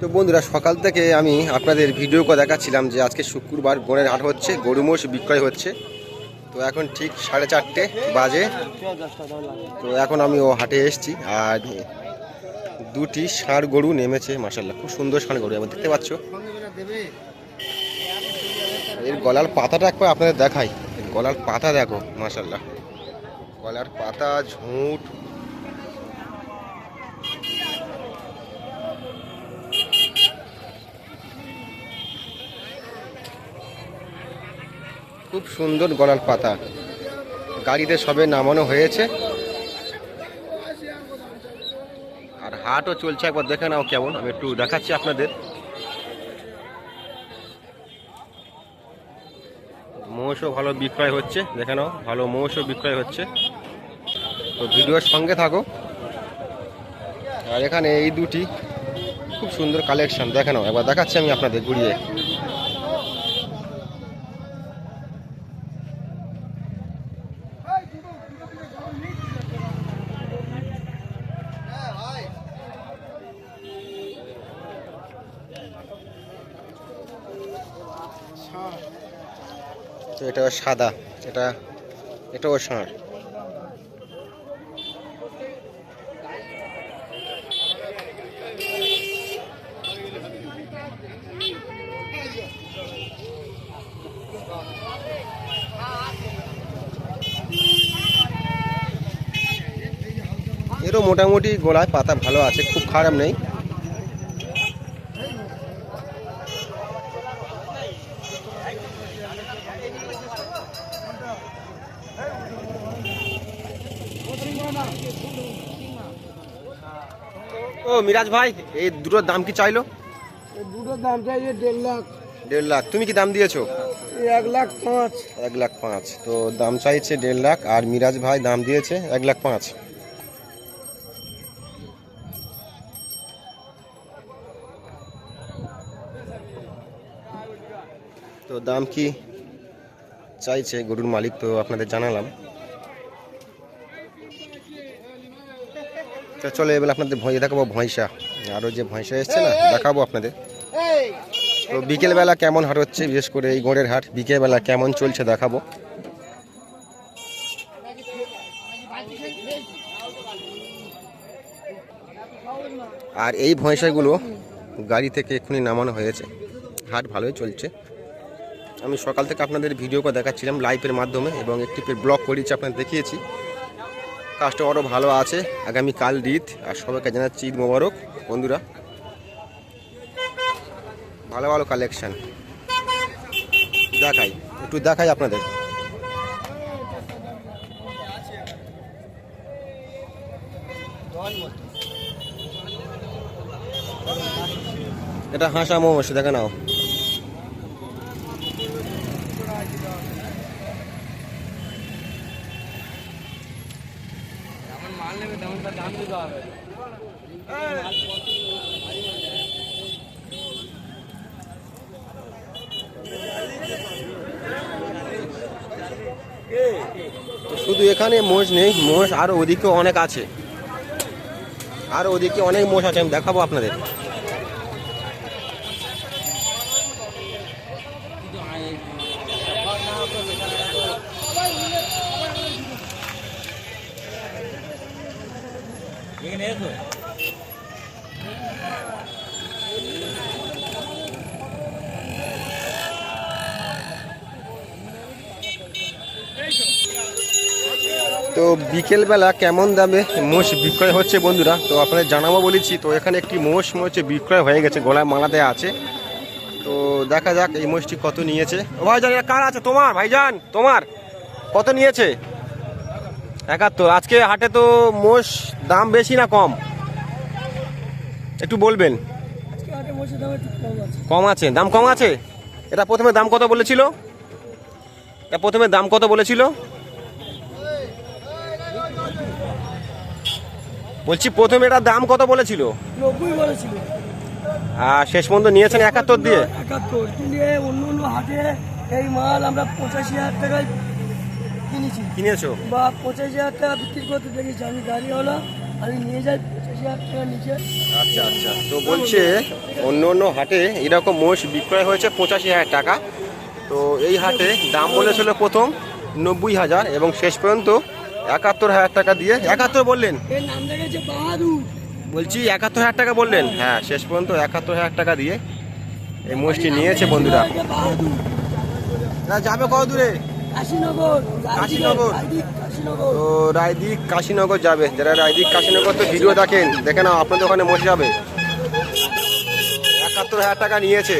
তো বন্ধুরা, সকাল থেকে আমি আপনাদের ভিডিও করে দেখাচ্ছিলাম যে আজকে শুক্রবার গণের হাট হচ্ছে, গরু মোষ বিক্রয় হচ্ছে। তো এখন ঠিক সাড়ে চারটে বাজে। তো এখন আমি ও হাটে এসেছি আর দুটি ষাঁড় গরু নেমেছে মাসাল্লাহ খুব সুন্দর ষাঁড় গরু, এবার দেখতে পাচ্ছ। এর গলার পাতাটা একবার আপনাদের দেখাই। গলার পাতা দেখো মাসাল্লাহ গলার পাতা, ঝুঁট খুব সুন্দর গলার পাতা। গাড়িতে সবে নামানো হয়েছে। আর হাটও চলছে, একবার দেখে নাও কেমন। আমি একটু দেখাচ্ছি আপনাদের। মোষও ভালো বিক্রয় হচ্ছে, দেখে নাও, ভালো মোষও বিক্রয় হচ্ছে। তো ভিডিওর সঙ্গে থাকো। আর এখানে এই দুটি, খুব সুন্দর কালেকশন, দেখে নাও। একবার দেখাচ্ছি আমি আপনাদের ঘুরিয়ে। তো এটা সাদা, এটা এটাও ষাঁড় এরও মোটামুটি গোড়ায় পাতা ভালো আছে, খুব খারাপ নেই। ও মিরাজ ভাই এই দুটোর দাম কি চাইলো? দুটোর দাম চাইছে দেড় লাখ। দেড় লাখ। তুমি কি দাম দিয়েছ? এক লাখ পাঁচ। এক লাখ পাঁচ। তো দাম চাইছে দেড় লাখ আর মিরাজ ভাই দাম দিয়েছে এক লাখ পাঁচ। তো দাম কি চাইছে গরুর মালিক তো আপনাদের জানালাম। তো চলো এবার আপনাদের ভয় দেখাবো ভয়সা। আরও যে ভয়সা এসছে না দেখাবো আপনাদের। তো বিকেলবেলা কেমন হাট হচ্ছে বিশেষ করে এই গোড়ের হাট বিকেলবেলা কেমন চলছে দেখাবো। আর এই ভয়সাগুলো গাড়ি থেকে এক্ষুনি নামানো হয়েছে। হাট ভালোই চলছে। আমি সকাল থেকে আপনাদের ভিডিও করে দেখাচ্ছিলাম লাইভের মাধ্যমে এবং একটি ব্লগ করেছি আপনাদের দেখিয়েছি। কাস্টমারও ভালো আছে। আগামী কাল ঈদ, আর সবাইকে জানাচ্ছি ঈদ মোবারক। বন্ধুরা, ভালো ভালো কালেকশন দেখাই, একটু দেখাই আপনাদের। এটা হাঁসা মোমো দেখে নাও। তো শুধু এখানে মোষ নেই, মোষ আরও ওদিকে অনেক আছে। আর ওদিকে অনেক মোষ আছে, আমি দেখাবো আপনাদের। তো বিকেলবেলা কেমন দামে মোষ বিক্রয় হচ্ছে বন্ধুরা? তো আপনাদের জানাব বলেছি, তো এখানে একটি মোষ হচ্ছে বিক্রয় হয়ে গেছে, গলায় মালাতে আছে। তো দেখা যাক এই মোষটি কত নিয়েছে। ভাইজান কার আছে? তোমার, ভাইজান, তোমার। কত নিয়েছে? একাত্তর। আজকে হাটে তো মোষ দাম বেশি না কম? একটু বলবেন। কম আছে। দাম কম আছে? এটা প্রথমে দাম কত বলেছিল? এটা প্রথমে দাম কত বলেছিল? বলছি প্রথমে এটা দাম কত বলেছিল? আর শেষ পর্যন্ত নিয়েছেন একাত্তর দিয়ে? একাত্তর। এই অন্য অন্য হাটে এই মাল আমরা পঁচাশি হাজার টাকায় কিনেছি। কিনেছো? বা পঁচাশি হাজার টাকা বিক্রি করতে দেখেছি। আমি গাড়ি আমি নিয়ে যাই পঁচাশি হাজার টাকার নিচে। আচ্ছা আচ্ছা। তো বলছে অন্য অন্য হাটে এরকম মোষ বিক্রয় হয়েছে পঁচাশি হাজার টাকা। তো এই হাটে দাম বলেছিল প্রথম নব্বই হাজার এবং শেষ পর্যন্ত একাত্তর হাজার টাকা দিয়ে একাত্তর বললেন? এর নাম রেখেছে বাহাদুর। বলছি একাত্তর হাজার টাকা বললেন? হ্যাঁ শেষ পর্যন্ত একাত্তর হাজার টাকা দিয়ে এই মোষটি নিয়েছে বন্ধুরা। যাবে কত দূরে? কাশীনগর তো রায়দিক কাশীনগর যাবে। যারা রায়দিক কাশীনগর তো ভিডিও দেখেন দেখে নাও আপনাদের ওখানে মোষ যাবে একাত্তর হাজার টাকা নিয়েছে।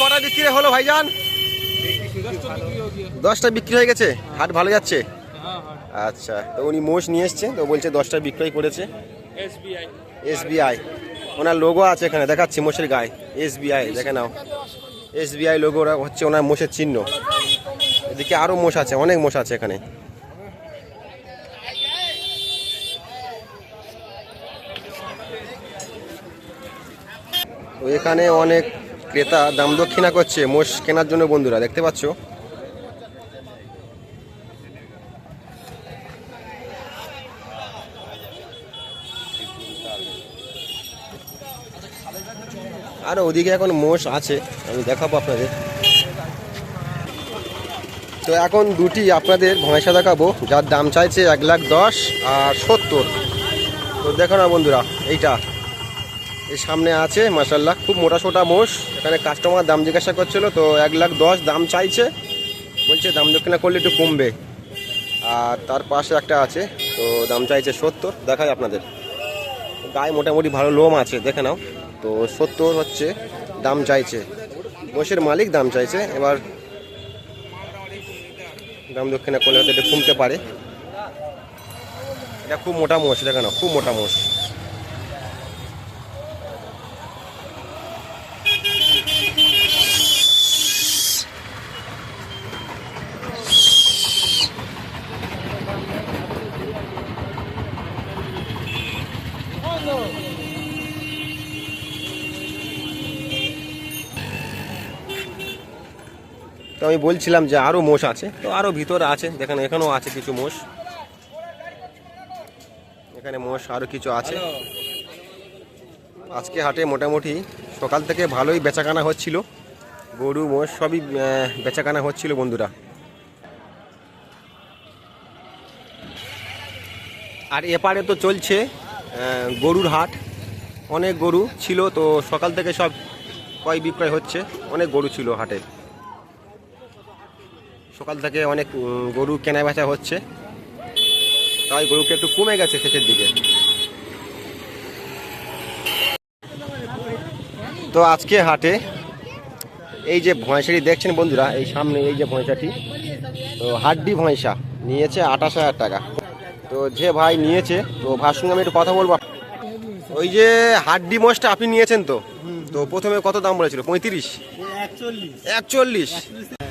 কটা বিক্রি হলো ভাইজান? দশটা বিক্রি হয়ে গেছে? হাট ভালো যাচ্ছে? আচ্ছা তো উনি মোষ নিয়ে এসছে তো বলছে দশটা বিক্রয় করেছে। এসবিআই। ওনার লোগো আছে এখানে, দেখাচ্ছি মোষের গায়ে। এসবিআই, দেখে নাও। এসবিআই লোগো হচ্ছে ওনার মোষের চিহ্ন। এদিকে আরও মোষ আছে, অনেক মোষ আছে এখানে। এখানে অনেক ক্রেতা দাম দক্ষিণা করছে, মোষ কেনার জন্য বন্ধুরা, দেখতে পাচ্ছ? আর ওদিকে এখন মোষ আছে, আমি দেখাবো আপনাদের। তো এখন দুটি আপনাদের ভয়সা দেখাবো, যার দাম চাইছে এক লাখ দশ আর সত্তর। তো দেখো না বন্ধুরা, এইটা। এই সামনে আছে মাসাল্লাহ খুব মোটা সোটা মোষ। এখানে কাস্টমার দাম জিজ্ঞাসা করছিল, তো এক লাখ দশ দাম চাইছে। বলছে, দাম দক্ষিণা করলে একটু কমবে। আর তার পাশে একটা আছে, তো দাম চাইছে সত্তর। দেখায় আপনাদের। গায়ে মোটামুটি ভালো লোম আছে, দেখে নাও। তো সত্তর হচ্ছে, দাম চাইছে। মোষের মালিক দাম চাইছে, এবার দাম দক্ষিণা করলে হয়তো একটু কমতে পারে। এটা খুব মোটা মোষ, দেখে নাও, খুব মোটা মোষ। আমি বলছিলাম যে আরও মোষ আছে, তো আরও ভিতরে আছে, দেখেন এখানেও আছে কিছু মোষ। এখানে মোষ আরও কিছু আছে। আজকে হাটে মোটামুটি সকাল থেকে ভালোই বেচাকানা হচ্ছিল। গরু, মোষ সবই বেচাকানা হচ্ছিল বন্ধুরা। আর এপারে তো চলছে গরুর হাট। অনেক গরু ছিল, তো সকাল থেকে সব ক্রয় বিক্রয় হচ্ছে, অনেক গরু ছিল হাটে। সকাল থেকে অনেক গরু কেনা বেচা হচ্ছে। তাই গরুটা একটু কমে গেছে শেষের দিকে। তো আজকে হাটে এই যে ভয়সাটি দেখছেন বন্ধুরা, এই সামনে এই যে ভয়সাটি, তো হাড্ডি ভয়সা নিয়েছে আঠাশ হাজার টাকা। তো যে ভাই নিয়েছে, তো ভাইয়ের সঙ্গে আমি একটু কথা বলব। ওই যে হাড্ডি মোষটা আপনি নিয়েছেন তো? তো প্রথমে কত দাম বলেছিল? পঁয়ত্রিশ? একচল্লিশ?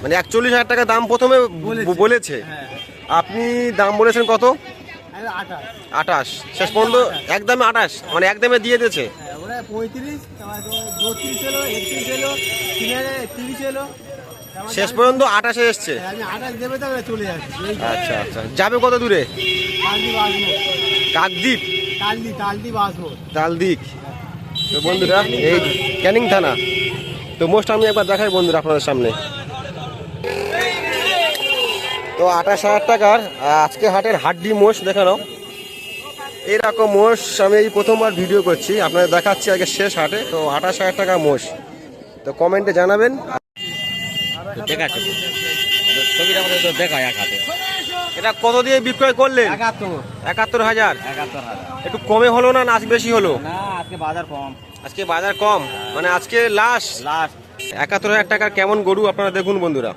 মানে একচল্লিশ হাজার টাকা দাম প্রথমে বলেছে। আপনি দাম বলেছেন কত? আঠাশ। শেষ পর্যন্ত একদমে আঠাশ। মানে একদমে দিয়ে দিয়েছে। এলো শেষ পর্যন্ত আঠাশে এসছে। আচ্ছা আচ্ছা। যাবে কত দূরে? কাকদ্বীপ? তালদি তালদি তালদিক তো বন্ধুরা এই ক্যানিং থানা। তো মোস্ট আমি একবার দেখাই বন্ধুরা আপনাদের সামনে। তো আঠাশ হাজার টাকার আজকে হাটের হাড্ডি মোষ দেখানো এরকম মোষ আমি এই প্রথমবার ভিডিও করছি আপনাদের দেখাচ্ছি আগে শেষ হাটে। তো আঠাশ হাজার টাকা মোষ। তো কমেন্টে জানাবেন। এটা কত দিয়ে বিক্রয় করলেন? একাত্তর। হাজার। একটু কমে হলো না নাচ বেশি হলো? না আজকে বাজার কম। আজকে বাজার কম? মানে আজকে লাস্ট লাস্ট একাত্তর হাজার টাকার কেমন গরু আপনারা দেখুন বন্ধুরা।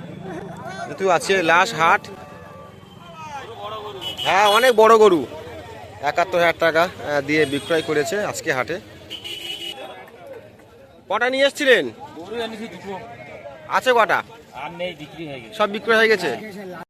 যেহেতু আছে লাশ হাট। হ্যাঁ অনেক বড় গরু। একাত্তর হাজার টাকা দিয়ে বিক্রয় করেছে আজকে হাটে। কটা নিয়ে এসছিলেন? আছে কটা? সব বিক্রয় হয়ে গেছে?